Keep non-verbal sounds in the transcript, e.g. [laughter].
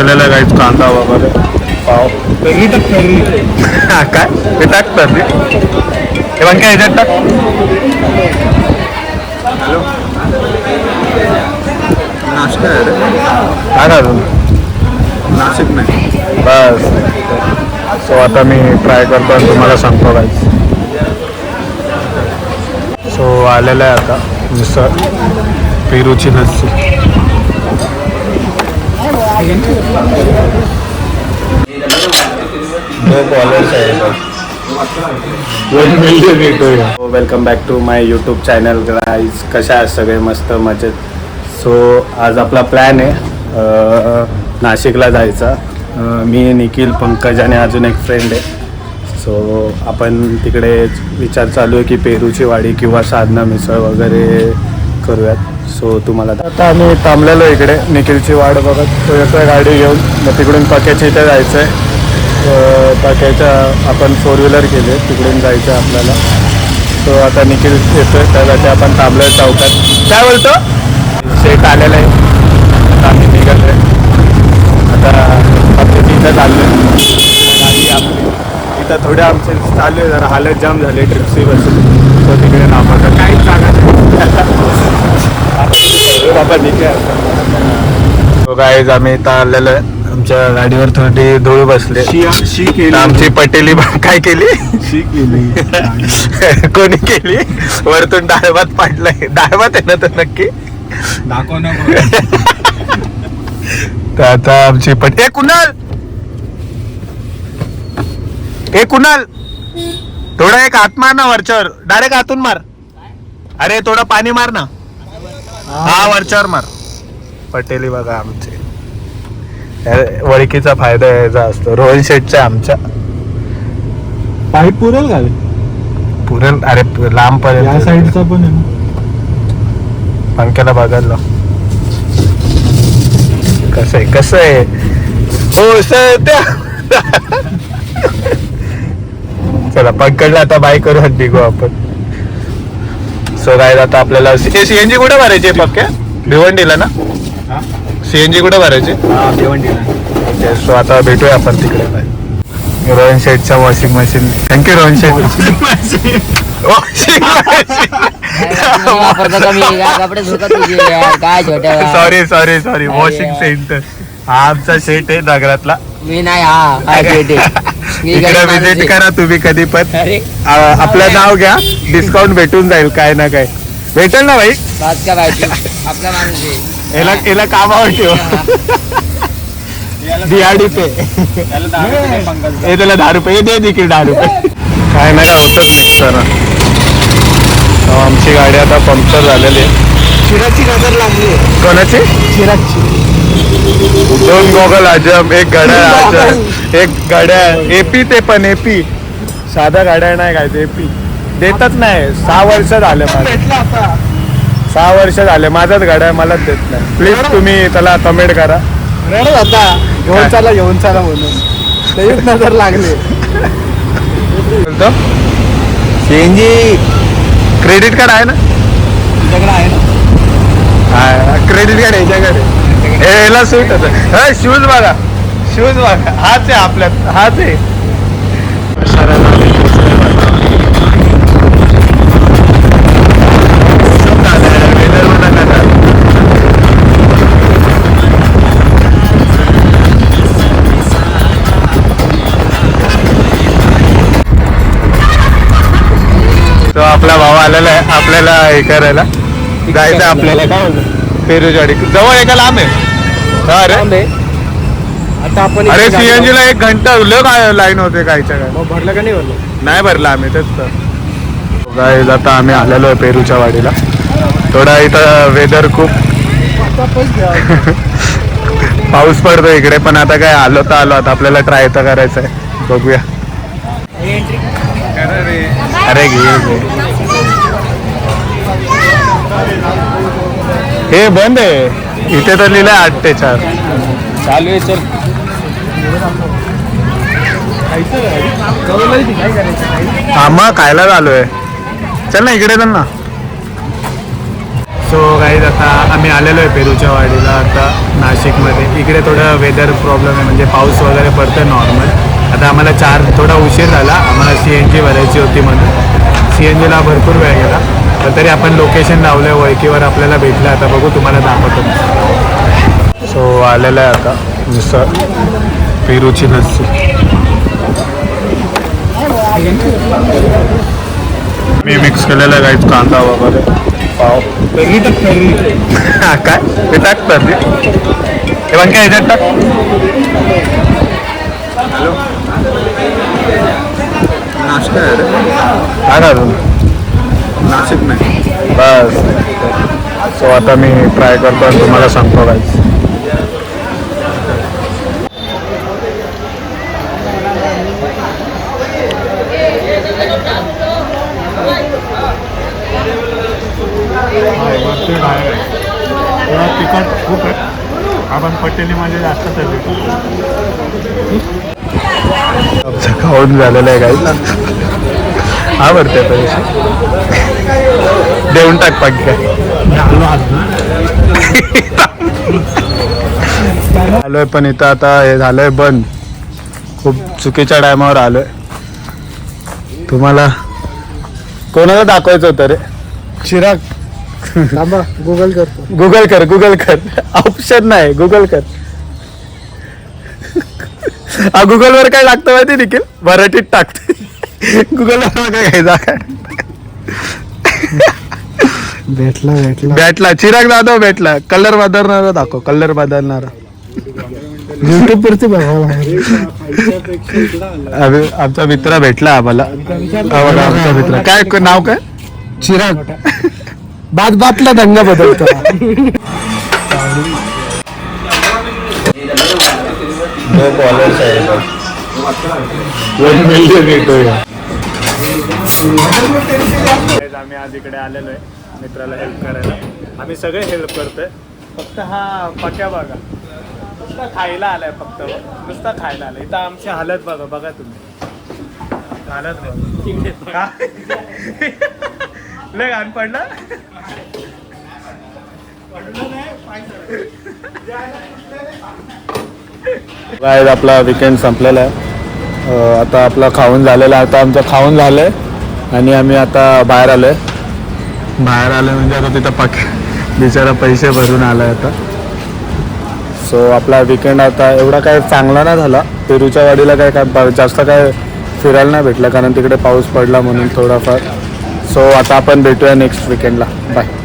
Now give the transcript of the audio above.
केलेलं आहे काहीच कांदा वगैरे. पाव. हा, काय? ते टाकतात ते पण काय ह्याच्यात टाक. हॅलो नाश्ता आहे रे. काय अजून नाशिक नाही. बस. सो आता मी ट्राय करतो आणि तुम्हाला सांगतो काय सो आलेलं आहे आता मिसळ. पेरूची lassi. Welcome back to my YouTube channel guys कशा आहेत सगळे? मस्त मजेत. सो आज आपला प्लॅन आहे नाशिकला जायचा. मी निखिल पंकज आणि अजून एक फ्रेंड आहे. सो आपण तिकडे विचार चालू आहे की पेरूची वाडी किंवा साधना मिसळ वगैरे करूयात. सो तुम्हाला आता आम्ही थांबलेलो इकडे निखिलची वाट बघत. तो येतोय गाडी घेऊन. मग तिकडून पक्याच्या इथे जायचं आहे पक्याच्या आपण फोर व्हीलर केली. तिकडून जायचं आहे आपल्याला. सो आता निखिल येतोय. त्यासाठी आपण थांबलोय चौकात. काय बोलतो? शेट आलेलं आहे. आता आम्ही निघालोय. आता आपण इथं चाललो आहे इथं थोडे आमचे चालू आहे. जरा हालत जाम झाले ट्रिप्सी बसून. सो तिकडे नामाचं काहीच जागा गाईज आम्ही इथं आलेलो आहे. आमच्या गाडीवर थोडी धूळ बसले. शी आमची पटेली काय केली? शी केली. [laughs] कोणी केली? वरतून डाळ भात पाडलाय. डाळ भात आहे ना तर नक्की? दाखव ना [laughs] तर आता आमची पट ए कुणाल? ए कुणाल? थोडा एक हात मार ना वरच्यावर. डायरेक्ट हातून मार. अरे थोडं पाणी मार ना. हा वरच्यावर मार. पटेली बघा आमचे. या वळखीचा फायदा यायचा असतो. रोहन शेटचा आमच्या पाईप पुरेल का? पुरेल. अरे लांब या पर्यंत साईडचा पण आहे ना. पंख्याला बघायला. कसं आहे? कसं आहे? हो सत्या चला पंकजला आता बाय करू निघू आपण. सो काय आता आपल्याला सीएनजी कुठे भरायची पक्क्या भिवंडीला ना? सीएनजी कुठे भरायची? हा भिवंडीला. सो आता भेटूया आपण तिकडे. Rohan शेटच्या washing machine thank you Rohan Shet. Sorry sorry sorry washing. Centre हा आमचा शेट आहे नगरातला. मी नाही हा. भेटे [laughs] मी इकडे गरीब माणूस विजिट आहे. करा तुम्ही कधी पण. अरे आ, आपलं नाव घ्या डिस्काउंट भेटून जाईल काय ना काय. भेटेल ना भाई? बात का आपला माणूस आहे. याला याला कामावर ठेव. [laughs] दिहाडी पे. [laughs] हे त्याला दहा रुपये. हे दे देखील दहा रुपये. काय नाही का होतच मिक्सर आमची गाडी आता पंक्चर झालेली आहे. चिराची नजर लागली कोणाची? चिराची दोन गोगल आजम एक घड्याळ आजम एक घड्याळ एपी ते पण एपी साधा घड्याळ नाही काय ते एपी देतच नाही. सहा वर्ष झाले माझे आता. सहा वर्ष झाले. माझाच घड्याळ मलाच देत नाही. प्लीज तुम्ही त्याला कमेंट करा. रडत होता काय? घेऊन चला घेऊन चला म्हणून नजर लागली. बोलतो. सीएनजी क्रेडिट कार्ड आहे ना? तुझ्याकडे आहे ना? क्रेडिट कार्ड याच्याकडे. याला सूट होतं. शूज बघा. शूज बघा. हाच आहे आपल्यात. हाच आहे. तो आपला भाऊ आलेला आहे आपल्याला हे करायला. जायचं आपल्याला. काय पेरूजवाडी जवळ एका लांब आहे. हा अरे आता आपण अरे सीएनजी. ला एक घंटा लय काय लाईन होते कायच्या काय? मग भरलं का नाही भरलं? नाही भरला आम्ही तेच तर. आता आम्ही आलेलो आहे पेरूच्या वाडीला. थोडा इथं वेदर खूप [laughs] पाऊस पडतो इकडे पण आता काय आलो तर आलो. आता आपल्याला ट्राय तर करायचं आहे बघूया. अरे घे घे. हे बंद आहे. इथे तर लिहिलंय आठ ते चार. चालू आहे चल. हा मग खायला आलोय चल ना इकडे चल ना. सो गाईज आता आम्ही आलेलो आहे पेरूच्या वाडीला आता नाशिकमध्ये. इकडे थोडं वेदर प्रॉब्लेम आहे म्हणजे पाऊस वगैरे पडतं नॉर्मल आता आम्हाला चार थोडा उशीर झाला. आम्हाला सी एन जी भरायची होती म्हणून. सी एन जीला भरपूर वेळ गेला. पण तरी आपण लोकेशन लावलं आहे ओळखीवर आपल्याला भेटलं. आता बघू तुम्हाला दाखवतो. सो आलेला आहे आता मिसळ पेरूची लस्सी. मी मिक्स केलेलं आहे काहीच कांदा वगैरे. पाव. हा, [laughs] काय? ते टाक तर ते हे पण काय ह्याच्यात टाक नाश्ता आहे रे. अजून नाशिक नाही बस. सो आता मी ट्राय करतो आणि तुम्हाला सांगतो काहीच तिखट खूप आहे. आपण पटेली माझे जास्त खाऊन झालेलं आहे काही आवडते पैसे. देऊन टाक पाकी काय. आलोय पण इथं आता हे झालंय बंद. खूप चुकीच्या टायमावर आलोय. तुम्हाला कोणाला दाखवायचं होतं रे? चिराग. गुगल करतो गुगल कर गुगल कर. ऑप्शन नाही गुगल कर. हा गुगल वर काय लागतं माहिती निखिल? मराठीत टाकते. गुगल वर काय घ्यायचा? काय भेटला भेटला. भेटला. चिराग जाधव भेटला. कलर बदलणारा दाखव कलर बदलणारा. युट्यूब वरती अभि- आमचा मित्र भेटला आम्हाला. बघा, आमचा मित्र. काय नाव काय? चिराग. [laughs] बात बातला दंगा बदलतो. आम्ही आज इकडे आलेलो आहे मित्राला हेल्प करायला. आम्ही सगळे हेल्प करतोय. फक्त हा पक्या बघा. नुसता खायला आलाय फक्त नुसता खायला आलाय. इथं आमची हालत बघा बघा तुम्ही. हालत बघा लय घाण पडला. काय आपला विकेंड संपलेला आहे. आता आपला खाऊन झालेला आहे. आता आमचं खाऊन झालंय आणि आम्ही आता बाहेर आलोय. बाहेर आलोय म्हणजे आता तिथं पक बिचारा पैसे भरून आलाय आता. सो आपला विकेंड आता एवढा काय चांगला नाही झाला. पेरूच्या वाडीला काय काय जास्त काय फिरायला नाही भेटलं कारण तिकडे पाऊस पडला म्हणून थोडाफार. सो आता आपण भेटूया नेक्स्ट विकेंडला बाय